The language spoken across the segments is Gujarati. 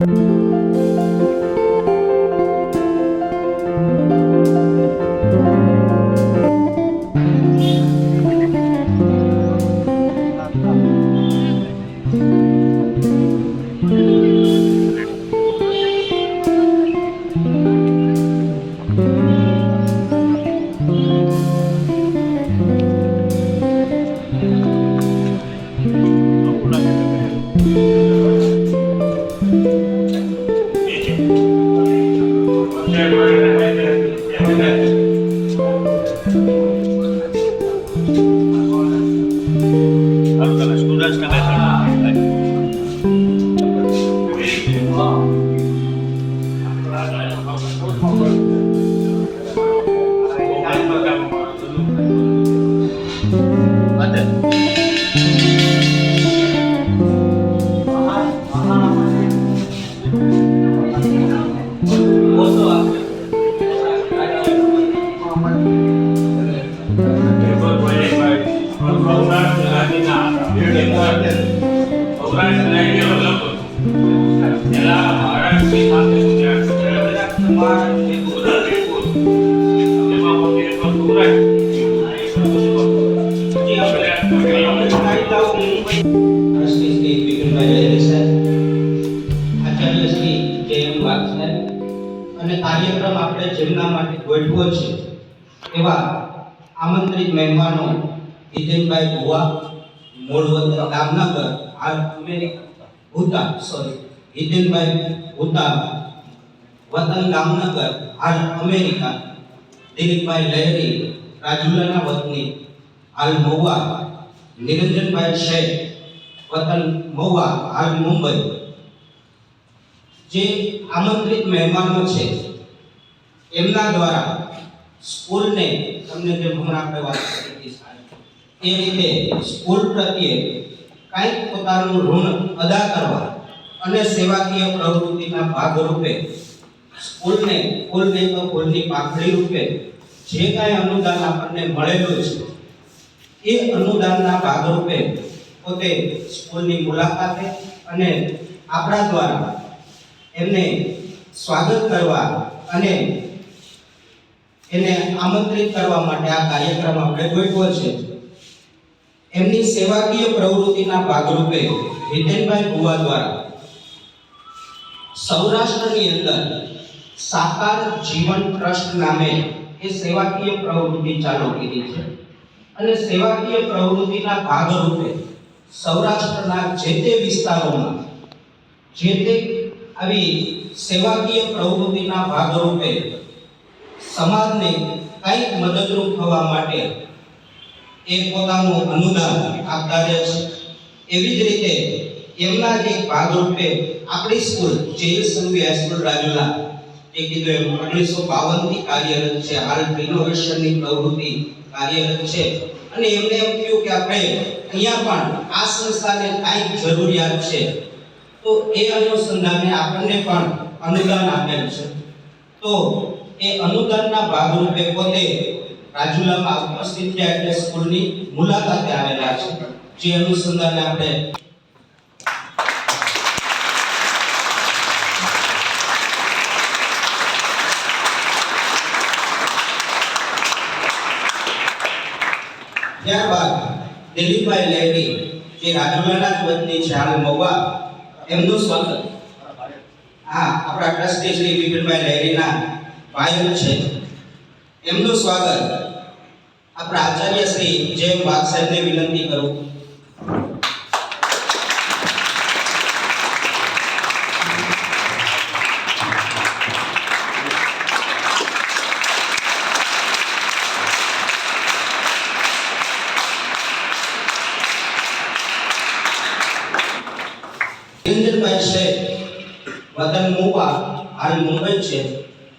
ટ્રસ્ટી અને કાર્યક્રમ આપણે જેમના માટે ગોઠવો છે, એવા આમંત્રિત મહેમાનો વિજયભાઈ ભુવા મૂળ ગામનગર દામનગર અમેરિકા ભૂતા સોરી જીતેનભાઈ ભૂતા, વતન દામનગર હાલ અમેરિકા, દિલીપભાઈ લહેરી, રાજુલાના વતની, હાલ મહુવા, નિરંજનભાઈ શેખ, વતન મહુવા, હાલ મુંબઈ જે આમંત્રિત મહેમાનો છે, એમના દ્વારા સ્કૂલને તમને જે હમણાં આપણે વાત કરી હતી એ રીતે સ્કૂલ પ્રત્યે કાંઈક પોતાનું ઋણ અદા કરવા અને સેવાકીય પ્રવૃત્તિના ભાગરૂપે સ્કૂલને કુલને તો કુલની પાંખડી રૂપે જે કાંઈ અનુદાન આપણને મળેલું છે, એ અનુદાનના ભાગરૂપે પોતે સ્કૂલની મુલાકાતે અને આપણા દ્વારા એમને સ્વાગત કરવા અને એને આમંત્રિત કરવા માટે આ કાર્યક્રમ આપણે ગોઠવ્યો છે. એમની સેવાકીય પ્રવૃત્તિના ભાગરૂપે હિતેનભાઈ ભુવા દ્વારા સૌરાષ્ટ્રની અંદર સાકાર જીવન ટ્રસ્ટ નામે એ સેવાકીય પ્રવૃત્તિ ચાલુ કરી છે. અને સેવાકીય પ્રવૃત્તિના ભાગરૂપે સૌરાષ્ટ્રના જે તે વિસ્તારોમાં, જે તે આવી સેવાકીય પ્રવૃત્તિના ભાગરૂપે સમાજને કંઈક મદદરૂપ થવા માટે એ પોતાનું અનુદાન આપતા રહે છે. એવી જ રીતે એમના જે ભાગરૂપે આપણી સ્કૂલ, જેલ સંઘવી હાઈસ્કૂલ રાજુલા, એ કીધું એમ, ઓગણીસો બાવનથી કાર્યરત છે. હાલ રિનોવેશનની પ્રવૃત્તિ કાર્યરત છે. અને એમને એમ થયું કે આપણે અહીંયા પણ આ સંસ્થાને કાંઈક જરૂરિયાત છે. તો એ અનુસંધાને આપણને પણ અનુદાન આપેલ છે. તો એ અનુદાનના ભાગરૂપે પોતે રાજુલામાં ઉપસ્થિત થયા એટલે સ્કૂલની મુલાકાતે આવેલા છે. જે અનુસંધાને આપણે ત્યારબાદ દિલીપભાઈ લેડી જે રાજુલાના જ વતની છે હાલ મહુવા એમનું સ્વાગત. હા, આપણા ટ્રસ્ટી શ્રી વિપિનભાઈ લહેરીના ભાઈ છે. એમનું સ્વાગત આપણા આચાર્ય શ્રી જેમ બાગ સાહેબને વિનંતી કરું. નિરંજનભાઈ શેખ વતન મુવા હાલ મુંબઈ છે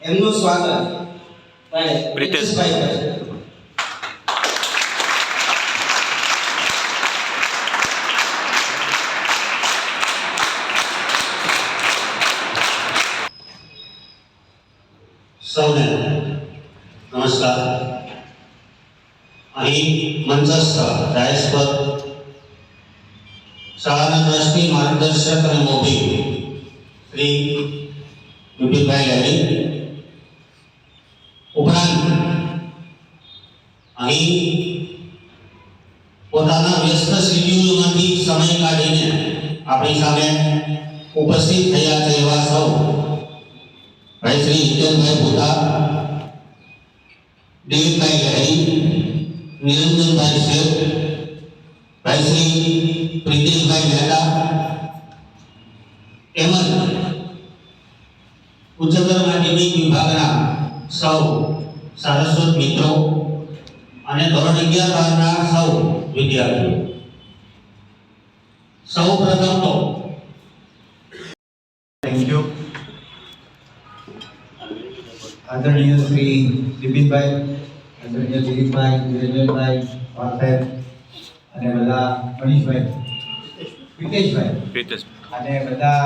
એમનું સ્વાગત ભાઈ પ્રિતેશભાઈ કરશે સૌને નમસ્કાર અહીં મંચસ્થ રાયસ્પદ શાળાના ટ્રસ્ટી માર્ગદર્શક અને મોભી. શ્રી વિપિનભાઈ લહેરી. ઉપરાંત અહીં પોતાના વ્યસ્ત શેડ્યુલમાંથી સમય કાઢીને આપણી સામે ઉપસ્થિત થયા છે એવા સૌ. ભાઈ શ્રી હિતેનભાઈ ભૂતા, દિલીપભાઈ લહેરી, નિરંજનભાઈ શેઠ ઉચ્ચતર માધ્યમિક વિભાગના મિત્રો અને ધોરણ અગિયાર સૌ પ્રથમ તો થેન્ક યુ આદરણીય શ્રી દિલીપભાઈ આદરણીય દિલીપભાઈ નિરંજનભાઈ પાર્થેર અને બધા મનીષભાઈ હિતેશભાઈ અને બધા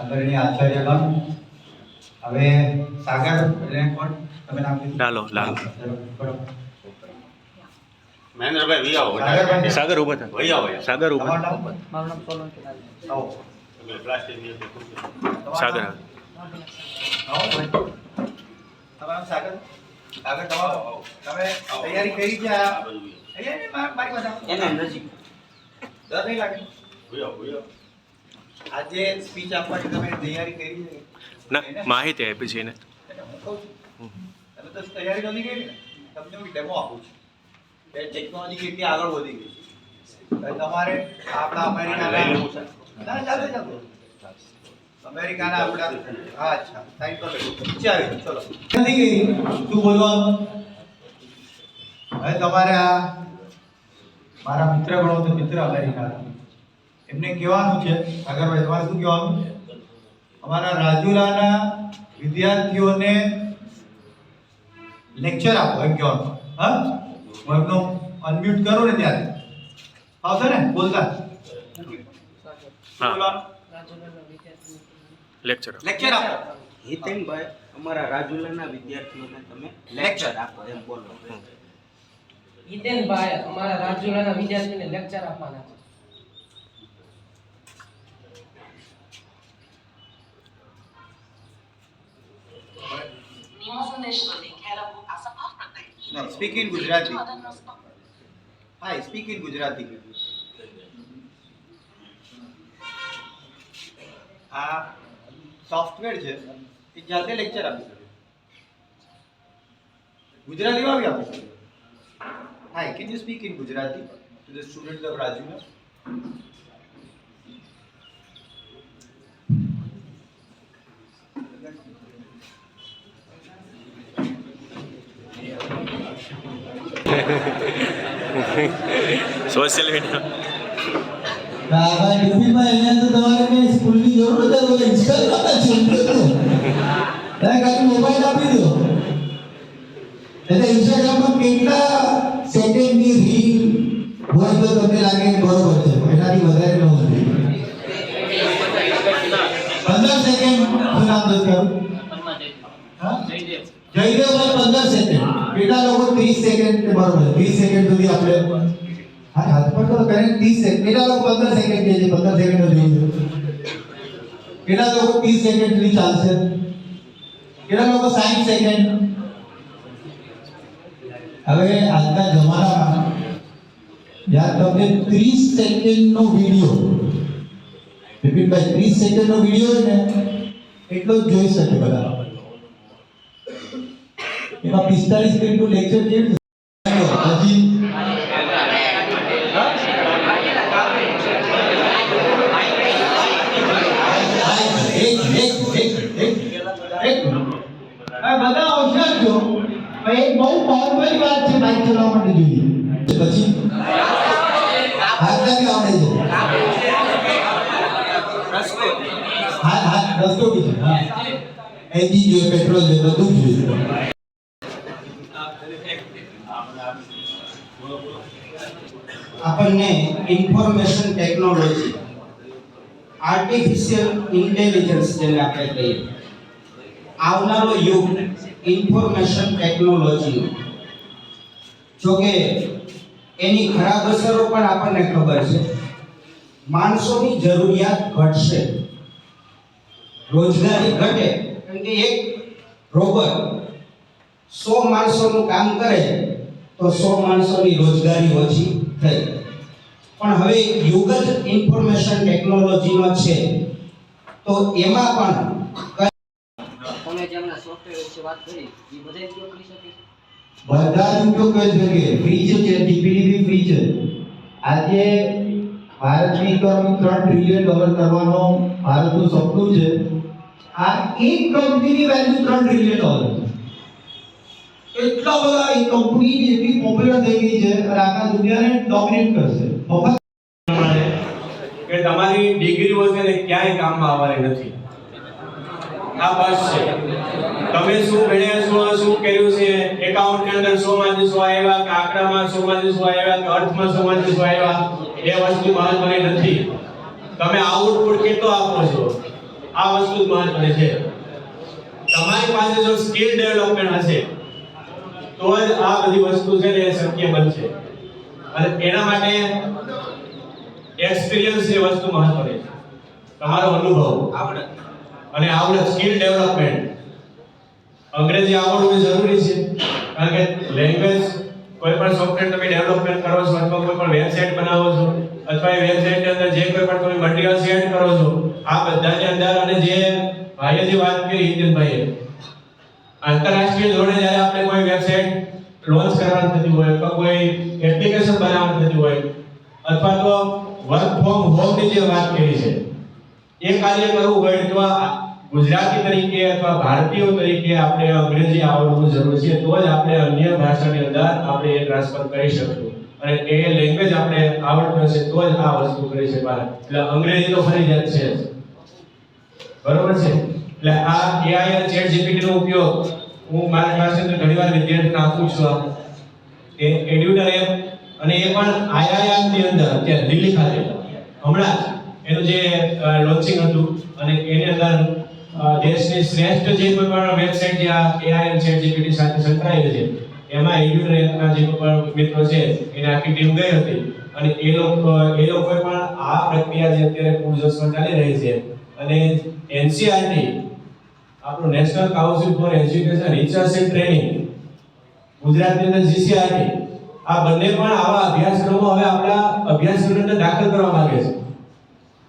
આદરણીય આચાર્યગણ. હવે સાગર એટલે કોણ? તમે નામ કીધું? લાલો, લાલો. મહેન્દ્રભાઈ વી આવો. સાગરભાઈ. સાગર ઊભા થા. આવો સાગર ઊભા મારું નામ સોલંકી આવો. સાગર. તમારું સાગર? સાગર તમે તૈયારી કરી છે આ? મારી ડર નહીં લાગે. આજે સ્પીચ આપવાની તમે તૈયારી કરી છે. ના માહિતી આપી છે એને. હું કહું છું. તમે તો તૈયારી નથી કરી ને. તમને હું ડેમો આપું છું. કે ટેકનોલોજી કેટલી આગળ વધી ગઈ છે. તમારે આપણા અમેરિકાના ના ચાલશે ચાલશે અમેરિકાના આપણા હા અચ્છા. થેન્ક યુ ચાલો ચલો. તું ગઈ હવે તમારે આ મારા મિત્ર ગણો તો મિત્ર અમેરિકા એમને કહેવાનું છે સાગરભાઈ તમારે શું કહેવાનું? અમારા રાજુલાના વિદ્યાર્થીઓને લેક્ચર આપો એમ કહેવાનું. હા? હું એમનો અનમ્યુટ કરું ને ત્યારે. આવશે ને? બોલતા. લેક્ચર લેક્ચર આપો. હિતેનભાઈ અમારા રાજુલાના વિદ્યાર્થીઓને તમે લેક્ચર આપો એમ બોલો. હિતેનભાઈ અમારા રાજુલાના વિદ્યાર્થીને લેક્ચર આપવાના છે. ગુજરાતી સંદેશ do link હેરવું આ સફા પ્રત્યે No, speak in Gujarati. હા સ્પીક ઇન ગુજરાતી આ સોફ્ટવેર છે એ જાતે લેક્ચર આપી શકે. ગુજરાતીમાં બી આપી શકે. Hi can you speak in Gujarati to the student of Rajula? Social media ભાઈ બિપિનભાઈ અહીંયા તો તમારે કઈ સ્કૂલની જરૂર છે મોબાઈલ આપી દો. એટલે ઇન્સ્ટાગ્રામમાં કેટલા સેકન્ડની રીલ હોય તો તમને લાગે બરોબર છે એનાથી વધારે ન હોય પંદર સેકન્ડ શું નામ દસ કરું હા? જયદેવભાઈ, પંદર સેકન્ડ કેટલા લોકો ત્રીસ સેકન્ડ બરોબર? ત્રીસ સેકન્ડ સુધી આપણે હાથ પર તો કરે ત્રીસ સેકન્ડ કેટલા લોકો પંદર સેકન્ડ કે છે? પંદર સેકન્ડ જોઈએ કેટલા લોકો ત્રીસ સેકન્ડ સુધી ચાલશે? કેટલા લોકો સાઠ સેકન્ડ હવે આજના જમાનામાં યાર તમને ત્રીસ સેકન્ડનો વીડિયો. બિપિનભાઈ ત્રીસ સેકન્ડનો વીડિયો ને, એટલો જ જોઈ શકે બધા. એમાં પિસ્તાલીસ મિનિટનું લેક્ચર કેવી હજી એક એક એક એક એક આ બધા હોશિયાર છો પણ એક બહુ વાત છે બાઇક ચલાવવા માટે જોઈએ. પછી? હાથથી આવડે છે? હા હા રસ્તો બી છે, હા. એન્જિન જોઈએ, પેટ્રોલ જોઈએ, બધું જોઈએ. આપણને ઇન્ફોર્મેશન ટેકનોલોજી આર્ટિફિશિયલ ઇન્ટેલિજન્સ જેને આપણે કહીએ, આવનારો યુગ ઇન્ફોર્મેશન ટેકનોલોજી જોકે એની ખરાબ અસરો પણ આપણને ખબર છે. માણસોની જરૂરિયાત ઘટશે. રોજગારી ઘટે. કારણ કે એક રોબોટ સો માણસોનું કામ કરે તો સો માણસોની રોજગારી ઓછી થઈ. પણ હવે યુગ જ ઇન્ફોર્મેશન ટેકનોલોજીનો છે, તો એમાં પણ તમે જેમના સોફ્ટવેર વિશે વાત કરી, એ બધા ઉપયોગ કરી શકે? બધા જ ઉપયોગ શકે ફ્રી છે બી ફ્રી છે? આજે ભારતની ઇકોનોમી ત્રણ ટ્રિલિયન ડોલર કરવાનો ભારતનું સપનું છે. આ એક કંપનીની વેલ્યુ ત્રણ ટ્રિલિયન ડોલર છે. એટલા બધા એ કંપની જેટલી પોપ્યુલર થઈ ગઈ છે અને આખા દુનિયાને ડોમિનેટ કરશે. કે તમારી ડિગ્રીઓ છે ને ક્યાંય કામમાં આવવાની નથી. આ બસ છે. તમે શું ભણ્યા છો શું કર્યું છે? એકાઉન્ટની અંદર શું માંથી શું આવ્યા કે આંકડામાં સો માંથી શું આવ્યા કે અર્થમાં સો માંથી શું આવ્યા એ વસ્તુ મહત્વની નથી. તમે આઉટપુટ કેટલો આપો છો? આ વસ્તુ મહત્વની છે. તમારી પાસે જો સ્કિલ ડેવલપમેન્ટ હશે તો જ આ બધી વસ્તુ છે ને શક્ય બનશે. અને એના માટે એક્સપિરિયન્સ એ વસ્તુ મહત્વની છે. તમારો અનુભવ આવડત. અને આવડત સ્કિલ ડેવલપમેન્ટ અંગ્રેજી આવડવું જરૂરી છે. કારણ કે લેંગ્વેજ કોઈ પણ સોફ્ટવેર તમે ડેવલપમેન્ટ કરો છો અથવા કોઈ પણ વેબસાઇટ બનાવો છો અથવા એ વેબસાઇટની અંદર જે કોઈ પણ તમે મટીરીયલ શેર કરો છો, આ બધાની અંદર અને જે ભાઈએ જે વાત કરી હિતેનભાઈએ આંતરરાષ્ટ્રીય ધોરણે જ્યારે આપણે કોઈ વેબસાઇટ લોન્ચ કરવાની થતી હોય અથવા કોઈ એપ્લિકેશન બનાવવાની થતી હોય અથવા તો વર્ક ફ્રોમ હોમની જે વાત કરી છે, એ કાર્ય કરવું હોય તો ગુજરાતી તરીકે અથવા ભારતીયો તરીકે આપણે અંગ્રેજી આવડવું જરૂરી છે, તો જ આપણે અન્ય ભાષાની અંદર આપણે એ ટ્રાન્સફર કરી શકશું અને એ લેંગ્વેજ આપણે આવડતું હશે, તો જ આ વસ્તુ કરી શકાય. એટલે અંગ્રેજી તો ફરજિયાત છે. બરોબર છે? એટલે આ એઆઈ અને ચેટ જીપીટી નો ઉપયોગ હું મારા પાસે ઘણીવાર વિદ્યાર્થીને આપું છું આ. એ એડ્યુટર એપ અને એ પણ આઈઆઈએમની અંદર, અત્યારે દિલ્હી ખાતે. હમણાં એનું જે લોન્ચિંગ હતું અને એની અંદર દેશની શ્રેષ્ઠ જે કોઈ પણ વેબસાઇટ જે આ એઆઈ અને ચેટ જીપીટી સાથે સંકળાયેલી છે, એમાં એડ્યુટર જે કોઈ પણ મિત્રો છે, એની આખી ટીમ ગઈ હતી અને એ લોકો એ લોકોએ પણ આ પ્રક્રિયા જે અત્યારે પૂરજોશમાં ચાલી રહી છે અને એનસીઆરટી આપણું national council for education research and training ગુજરાતની અંદર જીસીઆરટી આ બંને પણ આવા અભ્યાસક્રમો હવે આપણા અભ્યાસ સ્ટુડન્ટને દાખલ કરવા માંગે છે.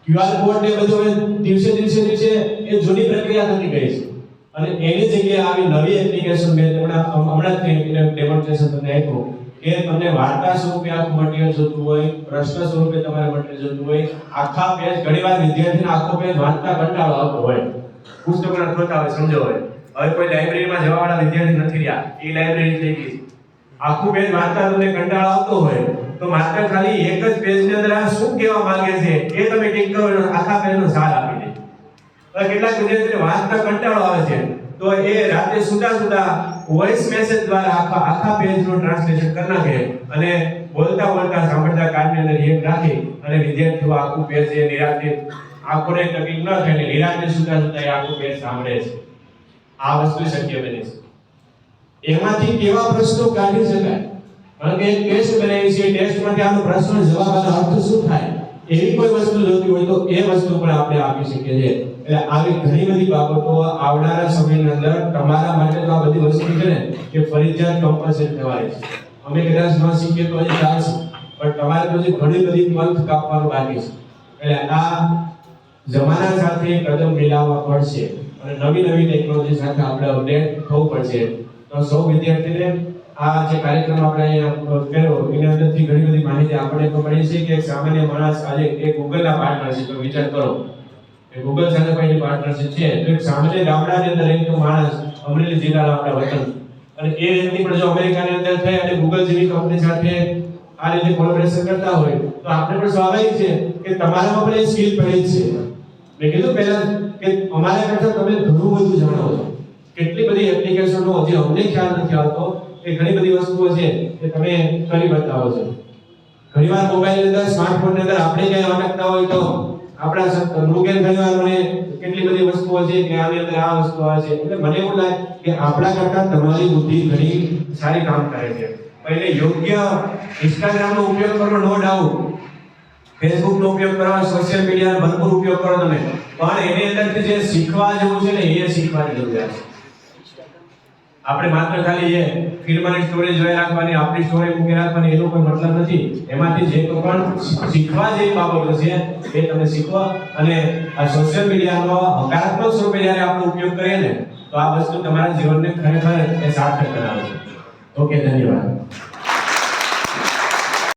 ક્યુઆર કોડ ને બધું દિવસે દિવસે દિવસે એ જૂની પ્રક્રિયા થતી ગઈ છે. અને એની જગ્યાએ આવી નવી એપ્લિકેશન મેં હમણાં હમણાં ડેમોન્સ્ટ્રેશન તમને આપ્યું કે તમને વાર્તા સ્વરૂપે આખું મટીરિયલ જોતું હોય, પ્રશ્ન સ્વરૂપે તમારે મટીરિયલ જોતું હોય, આખા પેજ ઘણીવાર વિદ્યાર્થીને આખો પેજ વાંચતા કંટાળો આવતો હોય. પુસ્તકોના હોય, સમજો હોય. હવે કોઈ લાઇબ્રેરીમાં જવાવાળા વિદ્યાર્થી નથી રહ્યા. એ લાઇબ્રેરી થઈ ગઈ આખું પેજ વાંચતા તમને કંટાળો આવતો હોય. તો માત્ર ખાલી એક જ પેજની અંદર આ શું કહેવા માંગે છે એ તમે ટીક કરો આખા આખા પેજનો સાર આપી દે. હવે કેટલાક વિદ્યાર્થીને વાંચતા કંટાળો આવે છે. તો એ રાતે સુતા સુતા વોઇસ મેસેજ દ્વારા આખા આખા પેજનું ટ્રાન્સલેશન કરી નાખે અને બોલતા બોલતા સાંભળતા કાનની અંદર એક રાખી અને વિદ્યાર્થીઓ આખું પેજ એ નિરાતે આંખોને તકલીફ ન થાય ને નિરાતે સુતા સુતા એ આખું પેજ સાંભળે છે. આ વસ્તુ શક્ય બને છે. એમાંથી કેવા પ્રશ્નો કાઢી શકાય? કારણ કે એક ટેસ્ટ બનાવી છે ટેસ્ટમાંથી આનો પ્રશ્ન જવાબ અને અર્થ શું થાય? એવી કોઈ વસ્તુ જોતી હોય તો એ વસ્તુ પણ આપણે આપી શકીએ છીએ. એટલે આવી ઘણી બધી બાબતો આવનારા સમયની અંદર તમારા માટે તો આ બધી વસ્તુ છે ને કે ફરજિયાત કમ્પલસરી થવાય છે. અમે કદાચ ન શીખીએ તો હજી ચાલશે, પણ તમારે તો ઘણી બધી પંથ કાપવાનું બાકી છે. એટલે આ જમાના સાથે કદમ મિલાવવા પડશે અને નવી નવી ટેકનોલોજી સાથે આપણે અપડેટ થવું પડશે. તો સૌ વિદ્યાર્થીને આ જે કાર્યક્રમ આપણે અહીંયા કર્યો, એની અંદરથી ઘણી બધી માહિતી આપણને તો મળી છે કે સામાન્ય માણસ આજે એક ગૂગલના પાર્ટનરશિપ વિચાર કરો કે ગૂગલ સાથે કોઈની પાર્ટનરશીપ છે. તો એક સામાન્ય ગામડાની અંદર રહેતો માણસ અમરેલી જિલ્લાના આપણા વતન. અને એ વ્યક્તિ પણ જો અમેરિકાની અંદર થઈ અને ગૂગલ જેવી કંપની સાથે આ રીતે કોલેબોરેશન કરતા હોય, તો આપણે પણ સ્વાભાવિક છે કે તમારામાં પણ એ સ્કિલ પડી જ છે. મેં કીધું પહેલા કે અમારા કરતા તમે ઘણું બધું જાણો છો. કેટલી બધી એપ્લિકેશનો હજી અમને ખ્યાલ નથી આવતો. એ ઘણી બધી વસ્તુઓ છે કે તમે કરી બતાવો છો. ઘણીવાર મોબાઈલ અંદર સ્માર્ટફોનની અંદર આપણે કઈ અટકતા હોય તો આપણા મૃગેન ઘણીવાર મને કેટલી બધી વસ્તુઓ છે કે આની અંદર આ વસ્તુ આવે છે. એટલે મને એવું લાગે કે આપણા કરતા તમારી બુદ્ધિ ઘણી સારી કામ કરે છે. એટલે યોગ્ય ઇન્સ્ટાગ્રામ નો ઉપયોગ કરવો નો ડાઉટ ફેસબુકનો ઉપયોગ કરો સોશિયલ મીડિયાનો ભરપૂર ઉપયોગ કરો તમે. પણ એની અંદરથી જે શીખવા જેવું છે ને, એ શીખવાની જરૂરિયાત છે. આપણે માત્ર ખાલી એ ફિલ્મની સ્ટોરી જોઈ રાખવાની, આપણી સ્ટોરી મૂકી રાખવાની, એનો કોઈ મતલબ નથી. એમાંથી જે કોઈ પણ શીખવા જેવી બાબતો છે, એ તમે શીખવા અને આ સોશિયલ મીડિયાનો હકારાત્મક સ્વરૂપે જ્યારે આપણે ઉપયોગ કરીએ ને, તો આ વસ્તુ તમારા જીવનને ખરેખર એ સાર્થક બનાવે છે. ઓકે, ધન્યવાદ.